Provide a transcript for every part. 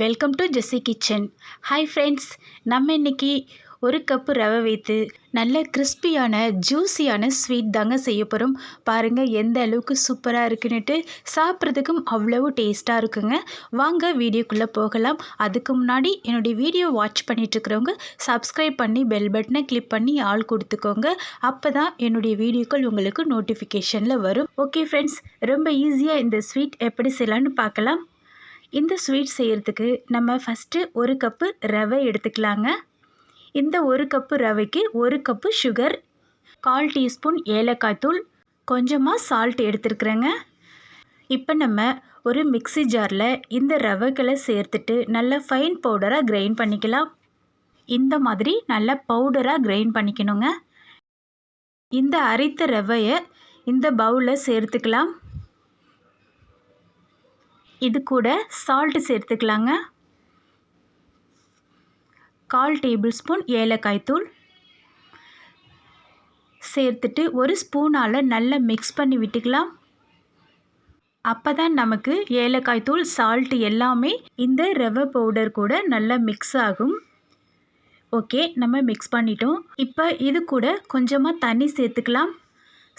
Welcome to Jessy kitchen hi friends நம்ம இன்னைக்கு ஒரு கப்பு ரவை வைத்து நல்ல கிறிஸ்பியான ஜூஸியான ஸ்வீட் தாங்க செய்ய போகிறோம் பாருங்கள் எந்த அளவுக்கு சூப்பராக இருக்குன்னுட்டு சாப்பிட்றதுக்கும் அவ்வளவு டேஸ்ட்டாக இருக்குங்க. வாங்க வீடியோக்குள்ளே போகலாம். அதுக்கு முன்னாடி என்னுடைய வீடியோ வாட்ச் பண்ணிகிட்ருக்கிறவங்க சப்ஸ்கிரைப் பண்ணி பெல் பட்டனை கிளிக் பண்ணி ஆள் கொடுத்துக்கோங்க. அப்போ தான் என்னுடைய வீடியோக்கள் உங்களுக்கு நோட்டிஃபிகேஷனில் வரும். ஓகே ஃப்ரெண்ட்ஸ் ரொம்ப ஈஸியாக இந்த ஸ்வீட் எப்படி செய்யலான்னு பார்க்கலாம். இந்த ஸ்வீட் செய்கிறதுக்கு நம்ம ஃபஸ்ட்டு ஒரு கப்பு ரவை எடுத்துக்கலாங்க. இந்த ஒரு கப்பு ரவைக்கு ஒரு கப்பு சுகர் கால் டீஸ்பூன் ஏலக்காய் தூள் கொஞ்சமாக சால்ட் எடுத்துருக்குறேங்க. இப்போ நம்ம ஒரு மிக்ஸி ஜாரில் இந்த ரவைகளை சேர்த்துட்டு நல்ல ஃபைன் பவுடராக கிரைண்ட் பண்ணிக்கலாம். இந்த மாதிரி நல்ல பவுடராக கிரைண்ட் பண்ணிக்கணுங்க. இந்த அரைத்த ரவையை இந்த பவுலில் சேர்த்துக்கலாம். இது கூட சால்ட்டு சேர்த்துக்கலாங்க. கால் டேபிள் ஸ்பூன் ஏலக்காய் தூள். சேர்த்துட்டு ஒரு ஸ்பூனால் நல்லா மிக்ஸ் பண்ணி விட்டுக்கலாம். அப்போ தான் நமக்கு ஏலக்காய் தூள் சால்ட்டு எல்லாமே இந்த ரவை பவுடர் கூட நல்லா மிக்ஸ் ஆகும். ஓகே நம்ம மிக்ஸ் பண்ணிட்டோம். இப்போ இது கூட கொஞ்சமாக தண்ணி சேர்த்துக்கலாம்.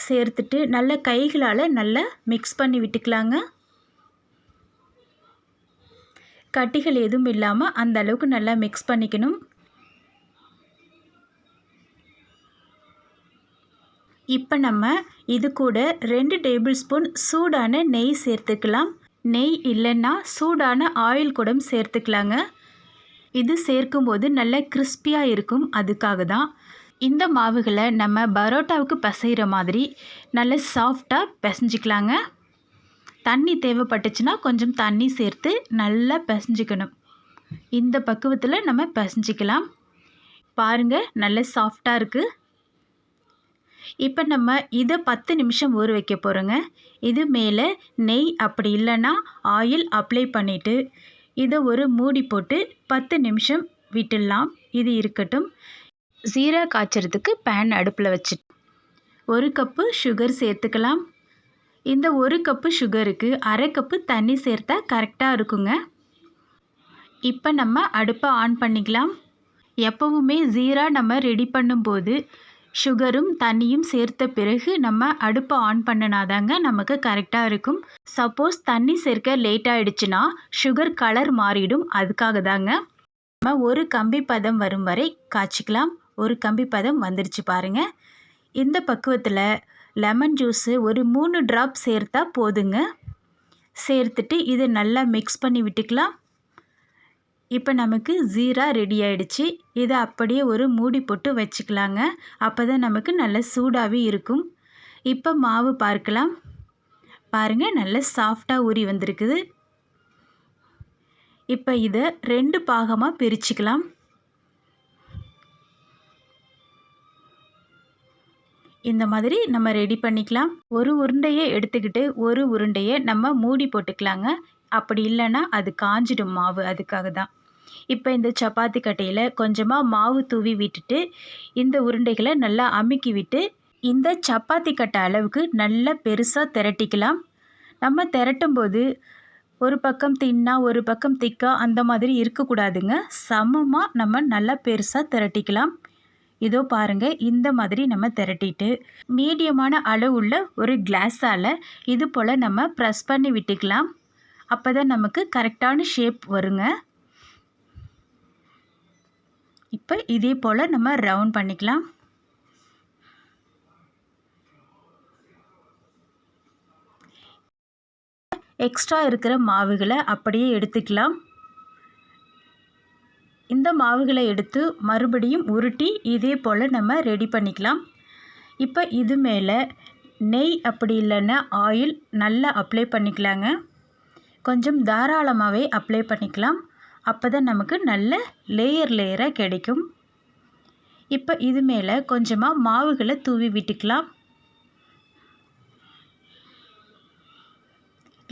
சேர்த்துட்டு நல்ல கைகளால் நல்லா மிக்ஸ் பண்ணி விட்டுக்கலாங்க. கட்டிகள் எதுவும் இல்லாமல் அந்த அளவுக்கு நல்லா மிக்ஸ் பண்ணிக்கணும். இப்போ நம்ம இது கூட ரெண்டு டேபிள் ஸ்பூன் சூடான நெய் சேர்த்துக்கலாம். நெய் இல்லைன்னா சூடான ஆயில் கூட சேர்த்துக்கலாங்க. இது சேர்க்கும்போது நல்ல கிறிஸ்பியாக இருக்கும். அதுக்காக தான் இந்த மாவுகளை நம்ம பரோட்டாவுக்கு பசைகிற மாதிரி நல்ல சாஃப்டாக பிசைஞ்சிக்கலாங்க. தண்ணி தேவைப்பட்டுச்சுன்னா கொஞ்சம் தண்ணி சேர்த்து நல்லா பிசைஞ்சிக்கணும். இந்த பக்குவத்தில் நம்ம பிசைஞ்சிக்கலாம். பாருங்கள் நல்ல சாஃப்டாக இருக்குது இப்போ நம்ம இதை பத்து நிமிஷம் ஊற வைக்க போகிறோங்க இது மேலே நெய் அப்படி இல்லைன்னா ஆயில் அப்ளை பண்ணிவிட்டு இதை ஒரு மூடி போட்டு பத்து நிமிஷம் விட்டுடலாம். இது இருக்கட்டும். ஜீரா காய்ச்சறதுக்கு பேன் அடுப்பில் வச்சு ஒரு கப்பு சுகர் சேர்த்துக்கலாம். இந்த ஒரு கப்பு சுகருக்கு அரை கப்பு தண்ணி சேர்த்தா கரெக்டாக இருக்குங்க. இப்போ நம்ம அடுப்பை ஆன் பண்ணிக்கலாம். எப்போவுமே ஜீரா நம்ம ரெடி பண்ணும்போது சுகரும் தண்ணியும் சேர்த்த பிறகு நம்ம அடுப்பை ஆன் பண்ணினாதாங்க நமக்கு கரெக்டாக இருக்கும். சப்போஸ் தண்ணி சேர்க்க லேட் ஆகிடுச்சுன்னா சுகர் கலர் மாறிடும். அதுக்காக தாங்க நம்ம ஒரு கம்பி பதம் வரும் வரை காய்ச்சிக்கலாம். ஒரு கம்பி பதம் வந்துருச்சு பாருங்கள் இந்த பக்குவத்தில் லெமன் ஜூஸு ஒரு மூணு ட்ராப் சேர்த்தா போதுங்க. சேர்த்துட்டு இதை நல்லா மிக்ஸ் பண்ணி விட்டுக்கலாம். இப்போ நமக்கு ஜீரா ரெடி ஆயிடுச்சு. இதை அப்படியே ஒரு மூடி போட்டு வச்சுக்கலாங்க. அப்போ தான் நமக்கு நல்ல சூடாகவே இருக்கும். இப்போ மாவு பார்க்கலாம். பாருங்கள் நல்ல சாஃப்டாக ஊறி வந்திருக்குது. இப்போ இதை ரெண்டு பாகமாக பிரிச்சுக்கலாம். இந்த மாதிரி நம்ம ரெடி பண்ணிக்கலாம். ஒரு உருண்டையை எடுத்துக்கிட்டு ஒரு உருண்டையை நம்ம மூடி போட்டுக்கலாங்க. அப்படி இல்லைன்னா அது காஞ்சிடும் மாவு அதுக்காக தான். இப்போ இந்த சப்பாத்தி கட்டையில் கொஞ்சமாக மாவு தூவி விட்டுட்டு இந்த உருண்டைகளை நல்லா அமுக்கி விட்டு இந்த சப்பாத்தி கட்டை அளவுக்கு நல்லா பெருசாக திரட்டிக்கலாம். நம்ம திரட்டும் போது ஒரு பக்கம் தின்னா ஒரு பக்கம் திக்கா அந்த மாதிரி இருக்கக்கூடாதுங்க. சமமாக நம்ம நல்லா பெருசாக திரட்டிக்கலாம். இதோ பாருங்கள் இந்த மாதிரி நம்ம திரட்டிட்டு மீடியமான அளவுள்ள ஒரு கிளாஸால் இது போல் நம்ம ப்ரெஸ் பண்ணி விட்டுக்கலாம். அப்போ தான் நமக்கு கரெக்டான ஷேப் வருங்க. இப்போ இதே போல் நம்ம ரவுண்ட் பண்ணிக்கலாம். எக்ஸ்ட்ரா இருக்கிற மாவுகளை அப்படியே எடுத்துக்கலாம். இந்த மாவுகளை எடுத்து மறுபடியும் உருட்டி இதே போல் நம்ம ரெடி பண்ணிக்கலாம். இப்போ இது மேலே நெய் அப்படி இல்லைன்னா ஆயில் நல்லா அப்ளை பண்ணிக்கலாங்க. கொஞ்சம் தாராளமாகவே அப்ளை பண்ணிக்கலாம். அப்போ தான் நமக்கு நல்ல லேயர் லேயராக கிடைக்கும். இப்போ இது மேலே கொஞ்சமாக மாவுகளை தூவி விட்டுக்கலாம்.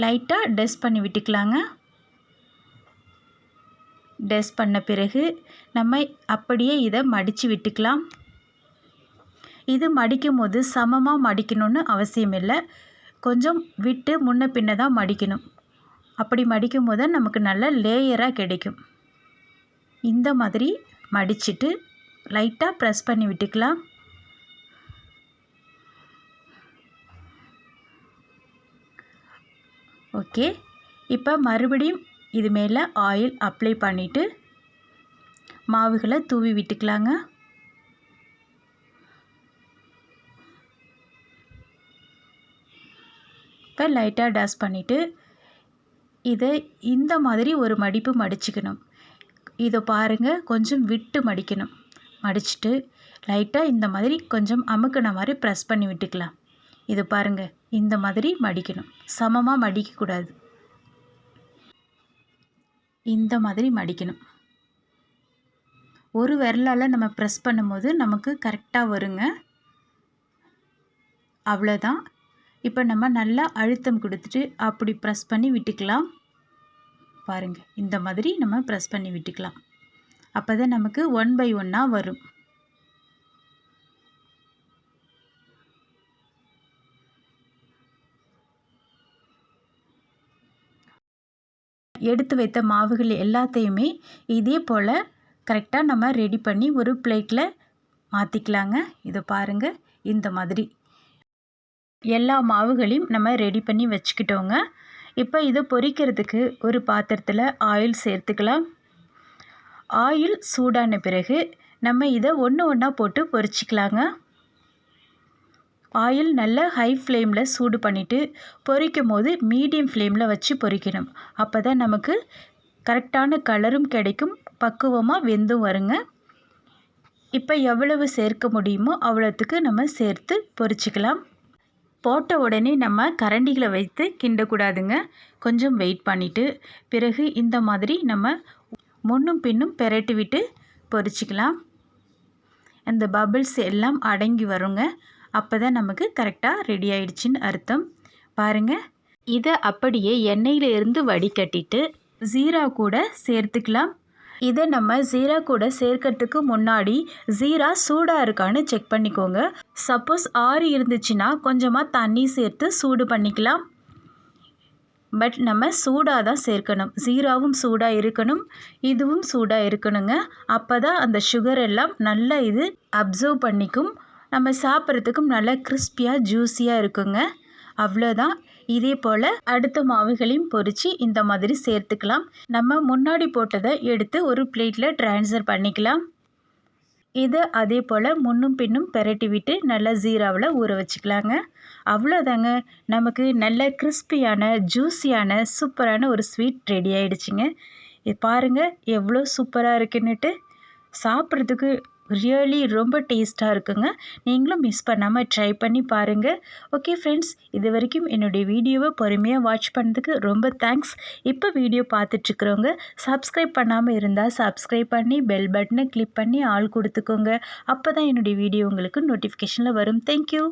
லைட்டாக டெஸ்ட் பண்ணி விட்டுக்கலாங்க. டெஸ் பண்ண பிறகு நம்ம அப்படியே இதை மடித்து விட்டுக்கலாம். இது மடிக்கும் போது சமமாக மடிக்கணும்னு அவசியம் இல்லை. கொஞ்சம் விட்டு முன்ன பின்ன தான் மடிக்கணும். அப்படி மடிக்கும் போது நமக்கு நல்ல லேயராக கிடைக்கும். இந்த மாதிரி மடிச்சிட்டு லைட்டாக ப்ரெஸ் பண்ணி விட்டுக்கலாம். ஓகே இப்போ மறுபடியும் இது மேலே ஆயில் அப்ளை பண்ணிவிட்டு மாவுகளை தூவி விட்டுக்கலாங்க. இப்போ லைட்டாக டஸ்ட் பண்ணிவிட்டு இதை இந்த மாதிரி ஒரு மடிப்பு மடிச்சுக்கணும். இதை பாருங்கள் கொஞ்சம் விட்டு மடிக்கணும். மடிச்சுட்டு லைட்டாக இந்த மாதிரி கொஞ்சம் அமுக்கின மாதிரி ப்ரெஸ் பண்ணி விட்டுக்கலாம். இது பாருங்கள் இந்த மாதிரி மடிக்கணும். சமமாக மடிக்கக்கூடாது. இந்த மாதிரி மடிக்கணும். ஒரு விரலால் நம்ம ப்ரெஸ் பண்ணும்போது நமக்கு கரெக்டாக வருங்க. அவ்வளோதான் இப்போ நம்ம நல்லா அழுத்தம் கொடுத்துட்டு அப்படி ப்ரெஸ் பண்ணி விட்டுக்கலாம். பாருங்கள் இந்த மாதிரி நம்ம ப்ரெஸ் பண்ணி விட்டுக்கலாம். அப்போ தான் நமக்கு ஒன் பை ஒன்னாக வரும். எடுத்து வைத்த மாவுகள் எல்லாத்தையுமே இதே போல் கரெக்டாக நம்ம ரெடி பண்ணி ஒரு பிளேட்டில் மாற்றிக்கலாங்க இதை பாருங்கள் இந்த மாதிரி. எல்லா மாவுகளையும் நம்ம ரெடி பண்ணி வச்சுக்கிட்டோங்க. இப்போ இதை பொரிக்கிறதுக்கு ஒரு பாத்திரத்தில் ஆயில் சேர்த்துக்கலாம். ஆயில் சூடான பிறகு நம்ம இதை ஒன்று ஒன்றா போட்டு பொரிச்சிக்கலாங்க. ஆயில் நல்லா ஹை ஃப்ளேமில் சூடு பண்ணிவிட்டு பொரிக்கும் போது மீடியம் ஃப்ளேமில் வச்சு பொரிக்கணும். அப்போ தான் நமக்கு கரெக்டான கலரும் கிடைக்கும் பக்குவமாக வெந்தும் வருங்க. இப்போ எவ்வளவு சேர்க்க முடியுமோ அவ்வளோத்துக்கு நம்ம சேர்த்து பொரிச்சிக்கலாம். போட்ட உடனே நம்ம கரண்டிகளை வைத்து கிண்டக்கூடாதுங்க. கொஞ்சம் வெயிட் பண்ணிவிட்டு பிறகு இந்த மாதிரி நம்ம முன்னும் பின்னும் பெரட்டி விட்டு பொரிச்சிக்கலாம். அந்த பபிள்ஸ் எல்லாம் அடங்கி வருங்க. அப்போ தான் நமக்கு கரெக்டாக ரெடி ஆயிடுச்சுன்னு அர்த்தம். பாருங்கள் இதை அப்படியே எண்ணெயில் இருந்து வடிகட்டிட்டு ஜீரா கூட சேர்த்துக்கலாம். இதை நம்ம ஜீரா கூட சேர்க்கறதுக்கு முன்னாடி ஜீரா சூடாக இருக்கான்னு செக் பண்ணிக்கோங்க. சப்போஸ் ஆறு இருந்துச்சுன்னா கொஞ்சமாக தண்ணி சேர்த்து சூடு பண்ணிக்கலாம். பட் நம்ம சூடாக தான் சேர்க்கணும். ஜீராவும் சூடாக இருக்கணும். இதுவும் சூடாக இருக்கணுங்க. அப்போ தான் அந்த சுகர் எல்லாம் நல்லா இது அப்சர்வ் பண்ணிக்கும். நம்ம சாப்பிட்றதுக்கும் நல்லா கிறிஸ்பியாக ஜூஸியாக இருக்குங்க. அவ்வளோதான் இதே போல் அடுத்த மாவுகளையும் பொரித்து இந்த மாதிரி சேர்த்துக்கலாம். நம்ம முன்னாடி போட்டதை எடுத்து ஒரு பிளேட்டில் ட்ரான்ஸ்ஃபர் பண்ணிக்கலாம். இதை அதே போல் முன்னும் பின்னும் பெரட்டி விட்டு நல்லா ஜீராவில் ஊற வச்சுக்கலாங்க. அவ்வளோதாங்க நமக்கு நல்ல கிறிஸ்பியான ஜூஸியான சூப்பரான ஒரு ஸ்வீட் ரெடி ஆகிடுச்சிங்க இது பாருங்கள் எவ்வளோ சூப்பராக இருக்குன்னுட்டு. சாப்பிட்றதுக்கு ரியலி ரொம்ப டேஸ்ட்டாக இருக்குங்க. நீங்களும் மிஸ் பண்ணாமல் ட்ரை பண்ணி பாருங்கள் ஓகே ஃப்ரெண்ட்ஸ் இது வரைக்கும் என்னுடைய வீடியோவை பொறுமையாக வாட்ச் பண்ணதுக்கு ரொம்ப தேங்க்ஸ் இப்போ வீடியோ பார்த்துட்ருக்குறவங்க சப்ஸ்கிரைப் பண்ணாமல் இருந்தால் சப்ஸ்கிரைப் பண்ணி பெல் பட்டனை கிளிக் பண்ணி ஆள் கொடுத்துக்கோங்க. அப்போ தான் என்னுடைய வீடியோ உங்களுக்கு நோட்டிஃபிகேஷனில் வரும். தேங்க்யூ